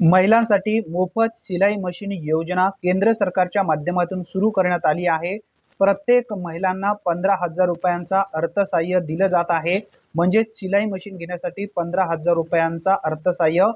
महिलांसाठी मोफत शिलाई मशीन योजना केंद्र सरकारच्या माध्यमातून सुरू करण्यात आली आहे. प्रत्येक महिलांना पंधरा हजार रुपयांचा अर्थसहाय्य दिलं जात आहे. म्हणजेच शिलाई मशीन घेण्यासाठी पंधरा हजार रुपयांचा अर्थसहाय्य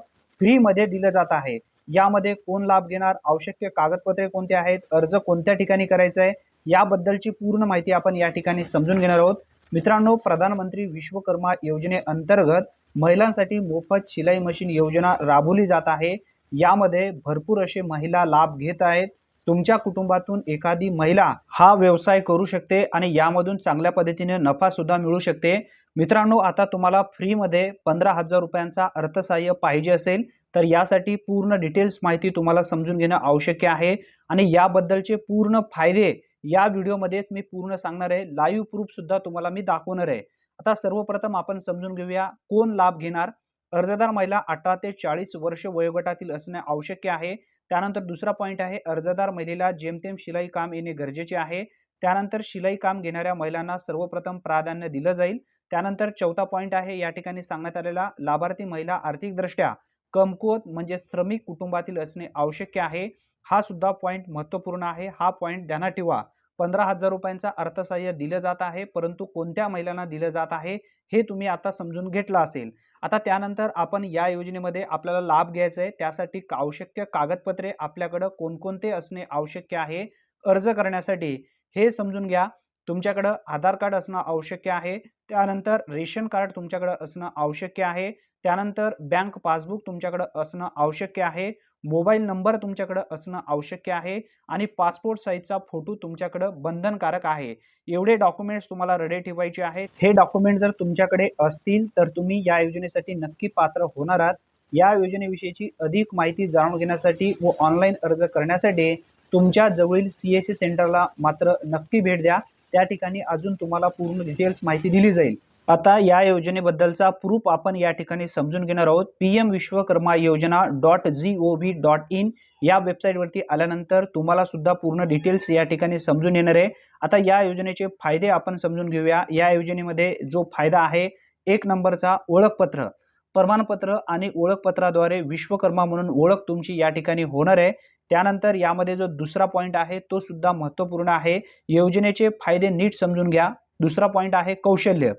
फ्रीमध्ये दिलं जात आहे. यामध्ये कोण लाभ घेणार? आवश्यक कागदपत्रे कोणते आहेत? अर्ज कोणत्या ठिकाणी करायचा आहे? याबद्दलची पूर्ण माहिती आपण या ठिकाणी समजून घेणार आहोत. मित्रांनो प्रधानमंत्री विश्वकर्मा योजनेअंतर्गत महिलांसाठी मोफत शिलाई मशीन योजना राबवली जात आहे. यामध्ये भरपूर असे महिला लाभ घेत आहेत. तुमच्या कुटुंबातून एखादी महिला हा व्यवसाय करू शकते आणि यामधून चांगल्या पद्धतीने नफा सुद्धा मिळू शकते. मित्रांनो आता तुम्हाला फ्रीमध्ये पंधरा हजार रुपयांचा अर्थसहाय्य पाहिजे असेल तर यासाठी पूर्ण डिटेल्स माहिती तुम्हाला समजून घेणं आवश्यक आहे. आणि याबद्दलचे पूर्ण फायदे या व्हिडिओमध्येच मी पूर्ण सांगणार आहे. लाईव्ह प्रूफ सुद्धा तुम्हाला मी दाखवणार आहे. आता सर्वप्रथम आपण समजून घेऊया कोण लाभ घेणार. अर्जदार महिला अठरा ते चाळीस वर्ष वयोगटातील असणे आवश्यक आहे. त्यानंतर दुसरा पॉईंट आहे अर्जदार महिलेला जेमतेम शिलाई काम येणे गरजेचे आहे. त्यानंतर शिलाई काम घेणाऱ्या महिलांना सर्वप्रथम प्राधान्य दिलं जाईल. त्यानंतर चौथा पॉईंट आहे या ठिकाणी सांगण्यात आलेला लाभार्थी महिला आर्थिकदृष्ट्या कमकुवत म्हणजे श्रमिक कुटुंबातील असणे आवश्यक आहे. हा सुद्धा पॉईंट महत्त्वपूर्ण आहे. हा पॉईंट ध्यानात ठेवा. पंधरा हजार रुपयांचा अर्थसहाय्य दिलं जात आहे परंतु कोणत्या महिलांना दिलं जात आहे हे तुम्ही आता समजून घेतलं असेल. आता त्यानंतर आपण या योजनेमध्ये आपल्याला लाभ घ्यायचा आहे त्यासाठी आवश्यक कागदपत्रे आपल्याकडं कोणकोणते असणे आवश्यक आहे अर्ज करण्यासाठी हे समजून घ्या. तुमच्याकडं आधार कार्ड असणं आवश्यक आहे. त्यानंतर रेशन कार्ड तुमच्याकडं असणं आवश्यक आहे. त्यानंतर बँक पासबुक तुमच्याकडं असणं आवश्यक आहे. मोबाईल नंबर तुमच्याकडं असणं आवश्यक आहे. आणि पासपोर्ट साईजचा फोटो तुमच्याकडं बंधनकारक आहे. एवढे डॉक्युमेंट्स तुम्हाला रडे ठेवायचे आहेत. हे डॉक्युमेंट जर तुमच्याकडे असतील तर तुम्ही या योजनेसाठी नक्की पात्र होणार आहात. या योजनेविषयीची अधिक माहिती जाणून घेण्यासाठी व ऑनलाईन अर्ज करण्यासाठी तुमच्या जवळील सी एस सी सेंटरला मात्र नक्की भेट द्या. त्या ठिकाणी अजून तुम्हाला पूर्ण डिटेल्स माहिती दिली जाईल. आता या योजनेबद्दलचा प्रूफ आपण या ठिकाणी समजून घेणार आहोत. P M Vishwakarma Yojana dot G O V dot in या वेबसाईटवरती आल्यानंतर तुम्हाला सुद्धा पूर्ण डिटेल्स या ठिकाणी समजून येणार आहे. आता या योजनेचे फायदे आपण समजून घेऊया. या योजनेमध्ये जो फायदा आहे एक नंबरचा ओळखपत्र. प्रमाणपत्र आणि ओळखपत्राद्वारे विश्वकर्मा म्हणून ओळख तुमची या ठिकाणी होणार आहे. त्यानंतर यामध्ये जो दुसरा पॉईंट आहे तो सुद्धा महत्त्वपूर्ण आहे. योजनेचे फायदे नीट समजून घ्या. दुसरा पॉईंट आहे कौशल्य.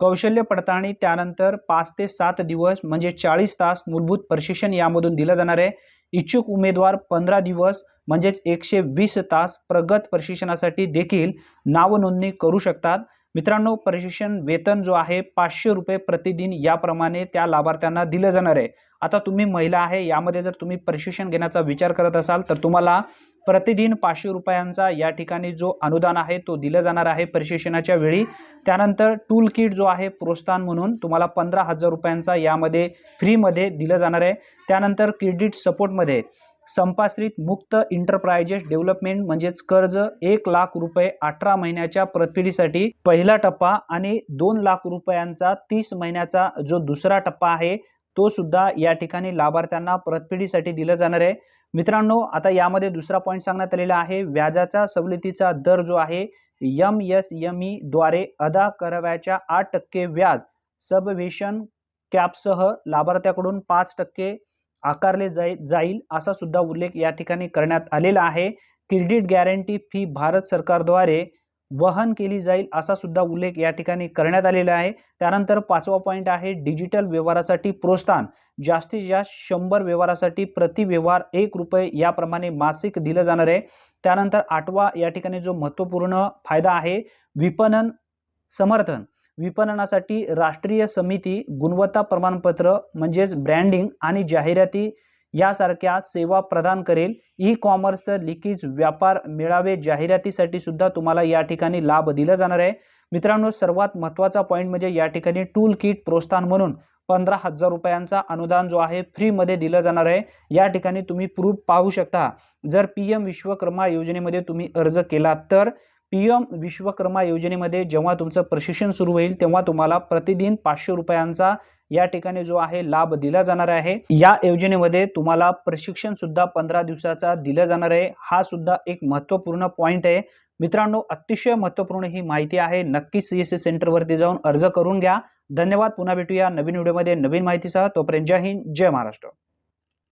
कौशल्य पडताळणी त्यानंतर पाच ते सात दिवस म्हणजे चाळीस तास मूलभूत प्रशिक्षण यामधून दिलं जाणार आहे. इच्छुक उमेदवार पंधरा दिवस म्हणजेच एकशे वीस तास प्रगत प्रशिक्षणासाठी देखील नावनोंदणी करू शकतात. मित्रांनो प्रशिक्षण वेतन जो आहे पाचशे रुपये प्रतिदिन याप्रमाणे त्या लाभार्थ्यांना दिलं जाणार आहे. आता तुम्ही महिला आहे यामध्ये जर तुम्ही प्रशिक्षण घेण्याचा विचार करत असाल तर तुम्हाला प्रतिदिन पाचशे रुपयांचा या ठिकाणी जो अनुदान आहे तो दिलं जाणार आहे प्रशिक्षणाच्या वेळी. त्यानंतर टूल किट जो आहे प्रोत्साहन म्हणून तुम्हाला पंधरा हजार रुपयांचा यामध्ये फ्रीमध्ये दिलं जाणार आहे. त्यानंतर क्रेडिट सपोर्टमध्ये संपाश्रित मुक्त इंटरप्राइजेस डेव्हलपमेंट म्हणजेच कर्ज एक लाख रुपये अठरा महिन्याच्या परतफेडीसाठी पहिला टप्पा आणि दोन लाख रुपयांचा तीस महिन्याचा जो दुसरा टप्पा आहे तो सुद्धा या ठिकाणी लाभार्थ्यांना परतफेडीसाठी दिलं जाणार आहे. मित्रांनो आता यामध्ये दुसरा पॉईंट सांगण्यात आलेला आहे. व्याजाचा सवलतीचा दर जो आहे यम एस एम ई द्वारे अदा करावयाच्या आठ टक्के व्याज सबवेशन कॅपसह लाभार्थ्याकडून पाच टक्के आकारले जाई जाईल असा सुद्धा उल्लेख या ठिकाणी करण्यात आलेला आहे. क्रेडिट गॅरंटी फी भारत सरकारद्वारे वहन केली जाईल असा सुद्धा उल्लेख या ठिकाणी करण्यात आलेला आहे. त्यानंतर पाचवा पॉईंट आहे डिजिटल व्यवहारासाठी प्रोत्साहन. जास्तीत जास्त शंभर व्यवहारासाठी प्रति व्यवहार एक रुपये याप्रमाणे मासिक दिलं जाणार आहे. त्यानंतर आठवा या ठिकाणी जो महत्त्वपूर्ण फायदा आहे विपणन समर्थन. विपणनासाठी राष्ट्रीय समिती गुणवत्ता प्रमाणपत्र म्हणजेच ब्रँडिंग आणि जाहिराती यासारख्या सेवा प्रदान करेल. ई कॉमर्स लिकीज व्यापार मेळावे जाहिरातीसाठी सुद्धा तुम्हाला या ठिकाणी लाभ दिला जाणार आहे. मित्रांनो सर्वात महत्त्वाचा पॉईंट म्हणजे या ठिकाणी टूल किट प्रोत्साहन म्हणून पंधरा हजार रुपयांचा अनुदान जो आहे फ्रीमध्ये दिलं जाणार आहे. या ठिकाणी तुम्ही प्रूफ पाहू शकता. जर पी एम विश्वकर्मा योजनेमध्ये तुम्ही अर्ज केला तर पी एम विश्वकर्मा योजनेमध्ये जेव्हा तुमचं प्रशिक्षण सुरू होईल तेव्हा तुम्हाला प्रतिदिन पाचशे रुपयांचा या ठिकाणी जो आहे लाभ दिला जाणार आहे. या योजनेमध्ये तुम्हाला प्रशिक्षण सुद्धा पंधरा दिवसाचा दिलं जाणार आहे. हा सुद्धा एक महत्त्वपूर्ण पॉईंट आहे. मित्रांनो अतिशय महत्त्वपूर्ण ही माहिती आहे. नक्की सी एस सी सेंटरवरती जाऊन अर्ज करून घ्या. धन्यवाद. पुन्हा भेटूया नवीन व्हिडिओमध्ये नवीन माहितीसह. तोपर्यंत जय हिंद जय महाराष्ट्र.